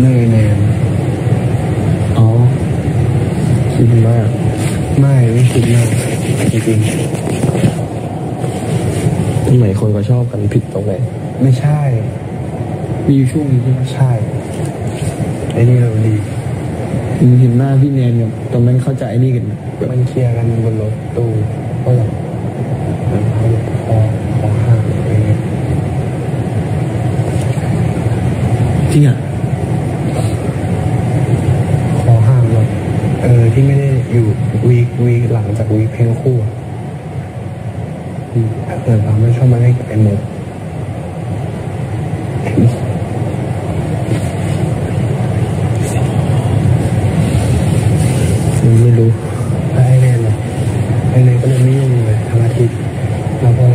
เนยแนนอ๋อคิดมาก ไม่ไม่คิดมากจริงทำไมคนก็ชอบกันผิดตรงไหนๆไม่ใช่ มีอยู่ช่วงหนึงที่ใช่ไอ้นี่เราดีผมเห็นหน้าพี่แนนกับตอนนั้นเข้าใจไอ้นี่กันแบบมันเคลียร์กันบนรถตู้ก็แบบมันเขาแบบคอคอห่างอะไรเงี้ยจริงอะ คอห่างแบบเออที่ไม่ได้อยู่ วีควีคหลังจากวีคเพลงคู่อะอืมเออเราไม่ชอบมาเล่นกับไอ้มุกไอ้มุกผมไม่รู้แล้วไอ้แนนอะไอ้แนนก็เลยไม่ยุ่งเลยทั้งอาทิตย์แล้วก็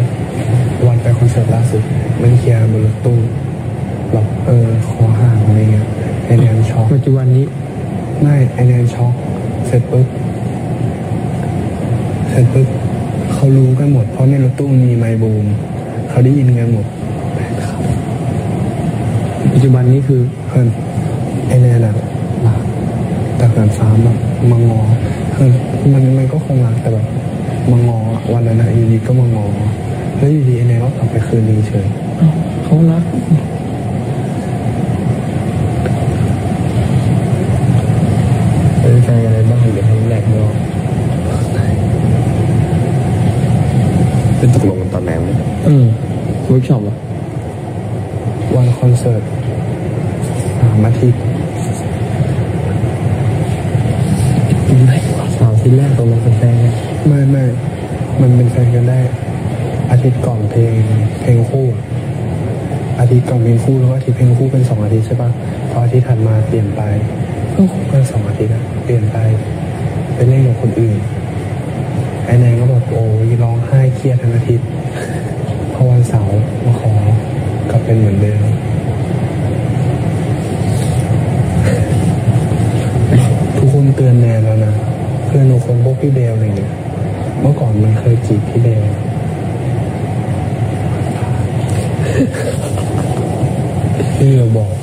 วันไปคอนเสิร์ตล่าสุดมันเคลียร์บนรถตู้แบบเออคอห่างอะไรเงี้ยไอ้แนนช็อกปัจจุบันนี้ไม่ไอแนนช็อกเสร็จปุ๊บเสร็จปุ๊บเขารู้กันหมด เพราะในรถตู้มีไมค์บูมเขาได้ยินกันหมดปัจจุบันนี้คือเพื่อนไอแนนอะรักแต่เพื่อนฟ้าแบบมางอเพื่อนมันมันก็คงรักแต่แบบมางออะวันนั้นอะอยู่ดีก็มางอ แล้วอยู่ดีไอแนนก็กลับไปคืนดีเฉยอ้าวเขารักเป็นแฟนอะไรบ้างเดี๋ยวให้แรกเนาะ เป็นตกลงกันตอนไหนวะเออเวิร์กช็อปอะวันคอนเสิร์ตสามอาทิตย์ไม่สาวที่แรกตกลงเป็นแฟนกันไม่ไม่มันเป็นแฟนกันได้ อาทิตย์ก่อนเพลงเพลงคู่อะอาทิตย์ก่อนเพลงคู่แล้วก็อาทิตย์เพลงคู่เป็นสองอาทิตย์ใช่ปะพออาทิตย์ถัดมาเปลี่ยนไปเพิ่งคบกันสองอาทิตย์อะเปลี่ยนไปไปเล่นกับคนอื่น ไอ้แนนก็แบบโอ้ยร้องไห้เครียดทั้งอาทิตย์พอวันเสาร์มาขอกลับเป็นเหมือนเดิมทุกคนเตือนแนนแล้วนะเพื่อนทุกคนพวกพี่เบลอะไรเงี้ยเมื่อก่อนมันเคยจีบพี่เบลพี่เบลบอก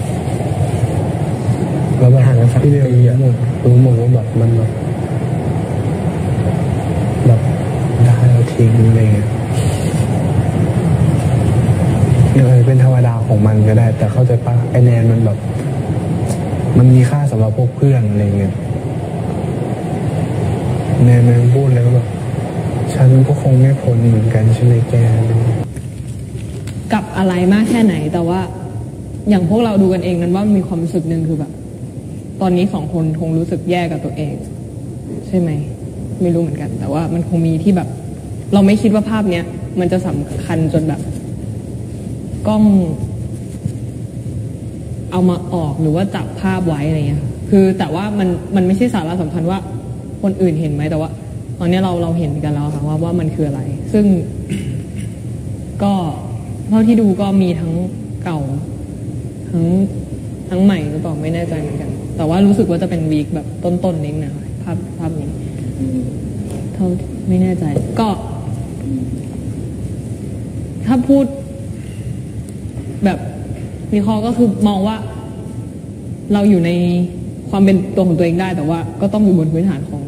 แล้วแบบห่างกันสักพี่เบลปีรู้อะหมดรู้หมดว่าแบบมันแบบแบบได้แล้วทิ้งอะไรเงี้ยเออเป็นธรรมดา ของมันก็ได้ แต่เข้าใจปะไอแนนมันแบบ มันมีค่าสำหรับพวกเพื่อนอะไรเงี้ยแนนมันพูดแล้วแบบฉันก็คงไม่พ้นเหมือนกันใช่ไหมแกกับอะไรมากแค่ไหน แต่ว่า อย่างพวกเราดูกันเองนั้นว่ามีความรู้สึกหนึ่งคือแบบ ตอนนี้สองคนคงรู้สึกแย่กับตัวเอง ใช่ไหมไม่รู้เหมือนกัน แต่ว่ามันคงมีที่แบบ เราไม่คิดว่าภาพเนี้ยมันจะสำคัญจนแบบ กล้อง เอามาออกหรือว่าจับภาพไว้อะไรเงี้ยคือแต่ว่ามันมันไม่ใช่สาระสำคัญว่าคนอื่นเห็นไหมแต่ว่า ตอนนี้เราเราเห็นกันแล้วค่ะว่าว่ามันคืออะไร ซึ่งก็เท่าที่ดูก็มีทั้งเก่า ทั้งทั้งใหม่หรือเปล่าไม่แน่ใจเหมือนกัน แต่ว่ารู้สึกว่าจะเป็นวีคแบบต้นๆนี้นะคะภาพภาพนี้เท่าไม่แน่ใจ ก็ ถ้าพูดแบบ วิเคราะห์ก็คือมองว่า เราอยู่ในความเป็นตัวของตัวเองได้ แต่ว่าก็ต้องอยู่บนพื้นฐานของ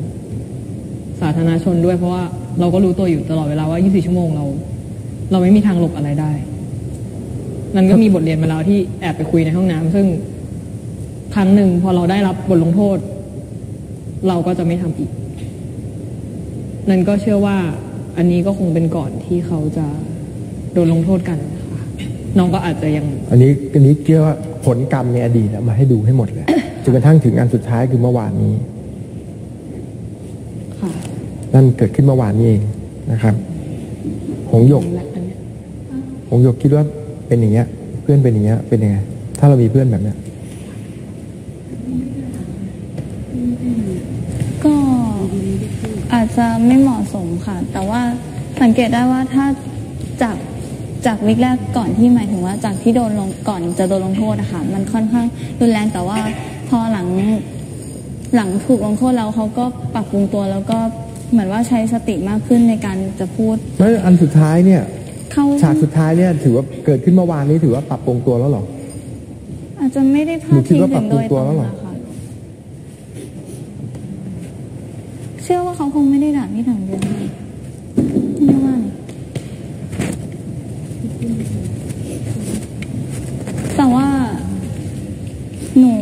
สาธารณชนด้วย เพราะว่าเราก็รู้ตัวอยู่ตลอดเวลาว่า 24 ชั่วโมงเรา เราไม่มีทางหลบอะไรได้ นั่นก็มีบทเรียนมาแล้วที่แอบไปคุยในห้องน้ำซึ่งครั้งหนึ่งพอเราได้รับบทลงโทษ เราก็จะไม่ทำอีก นั่นก็เชื่อว่าอันนี้ก็คงเป็นก่อนที่เขาจะโดนลงโทษกัน นะคะน้องก็อาจจะยัง อันนี้อันนี้เกี่ยวว่าผลกรรมในอดีตอะมาให้ดูให้หมดเลยจนกระทั่งถึงอันสุดท้ายคือเมื่อวานนี้ค่ะนั่นเกิดขึ้นเมื่อวานนี้เองนะครับหงหยกและอันเนี้ยหงหยกคิดว่าเป็นอย่างเงี้ย เพื่อนเป็นอย่างเงี้ย เป็นยังไงถ้าเรามีเพื่อนแบบเนี้ยก็อาจจะไม่เหมาะสมค่ะ แต่ว่าสังเกตได้ว่าถ้าจาก จากวิกแรกก่อนที่หมายถึงว่า จากที่โดนลงก่อนจะโดนลงโทษนะคะมันค่อนข้างรุนแรงแต่ว่าพอหลังหลังถูกลงโทษแล้วเขาก็ปรับปรุงตัวแล้วก็เหมือนว่าใช้สติมากขึ้นในการจะพูดแล้วอันสุดท้ายเนี่ยเข้าฉากสุดท้ายเนี่ยถือว่าเกิดขึ้นเมื่อวานนี้ถือว่าปรับปรุงตัวแล้วเหรอออาจจะไม่ได้พาหนูดคิดพิงว่าปถึรับงปโดรุงยตัวตรแล้วงเหรอนะคะเชื่อว่าเขาคงไม่ได้ด่าพี่ถังเดือนไม่ว่านี่แต่ว่า หนู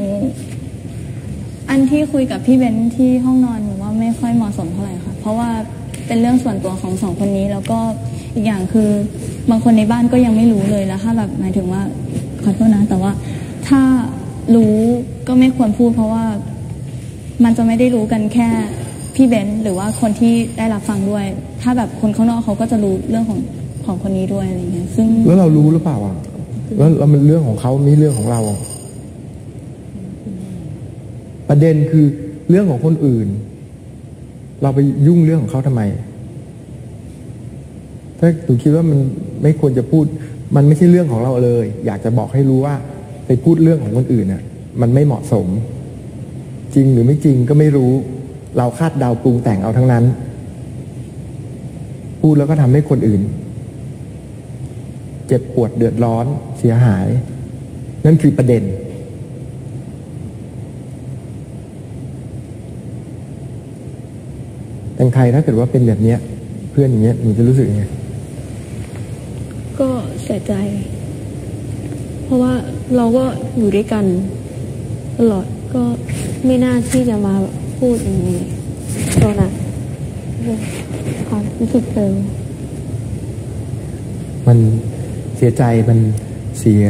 อันที่ คุยกับพี่เบนที่ห้องนอนหนูว่าไม่ค่อยเหมาะสมเท่าไหร่ค่ะ เพราะว่าเป็นเรื่องส่วนตัวของสองคนนี้แล้วก็อีกอย่างคือบางคนในบ้านก็ยังไม่รู้เลยแล้วถ้าแบบหมายถึงว่าขอโทษนะ แต่ว่าถ้ารู้ก็ไม่ควรพูด เพราะว่ามันจะไม่ได้รู้กันแค่พี่เบนหรือว่าคนที่ได้รับฟังด้วย ถ้าแบบคนข้างนอกเขาก็จะรู้เรื่องของของคนนี้ด้วยอะไรอย่างเงี้ยซึ่งแล้วเรารู้หรือเปล่าอะแล้วมันเรื่องของเขาไม่เรื่องของเรา ประเด็นคือเรื่องของคนอื่น เราไปยุ่งเรื่องของเขาทำไม ถ้าหนูคิดว่ามันไม่ควรจะพูด มันไม่ใช่เรื่องของเราเลย อยากจะบอกให้รู้ว่า ไปพูดเรื่องของคนอื่นน่ะ มันไม่เหมาะสม จริงหรือไม่จริงก็ไม่รู้ เราคาดเดาปรุงแต่งเอาทั้งนั้น พูดแล้วก็ทำให้คนอื่น เจ็บปวดเดือดร้อนเสียหาย นั่นคือประเด็น แต่งไทยถ้าเกิดว่าเป็นแบบเนี้ย เพื่อนอย่างเงี้ยหนูจะรู้สึกยังไงก็เสียใจ เพราะว่าเราก็อยู่ด้วยกันตลอดก็ไม่น่าที่จะมาพูดอย่างนี้ตอนนั้นความรู้สึกเดิมมันเสียใจมันเสีย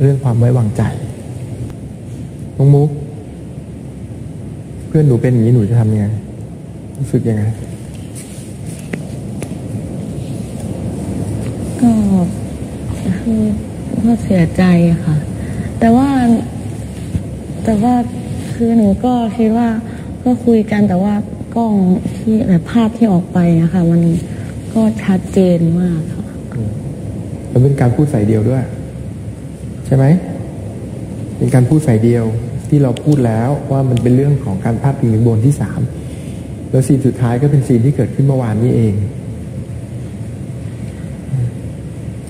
เรื่องความไว้วางใจน้องมุก เพื่อนหนูเป็นอย่างนี้หนูจะทำยังไง รู้สึกยังไง ก็คือก็เสียใจอะค่ะ แต่ว่า แต่ว่าคือหนูก็คิดว่าก็คุยกันแต่ว่ากล้องที่แบบภาพที่ออกไปอะค่ะมันก็ชัดเจนมากค่ะมันเป็นการพูดใส่เดียวด้วย ใช่ไหมเป็นการพูดใส่เดียวที่เราพูดแล้วว่ามันเป็นเรื่องของการพาดพิงถึงบนที่สาม แล้วซีนสุดท้ายก็เป็นซีนที่เกิดขึ้นเมื่อวานนี้เอง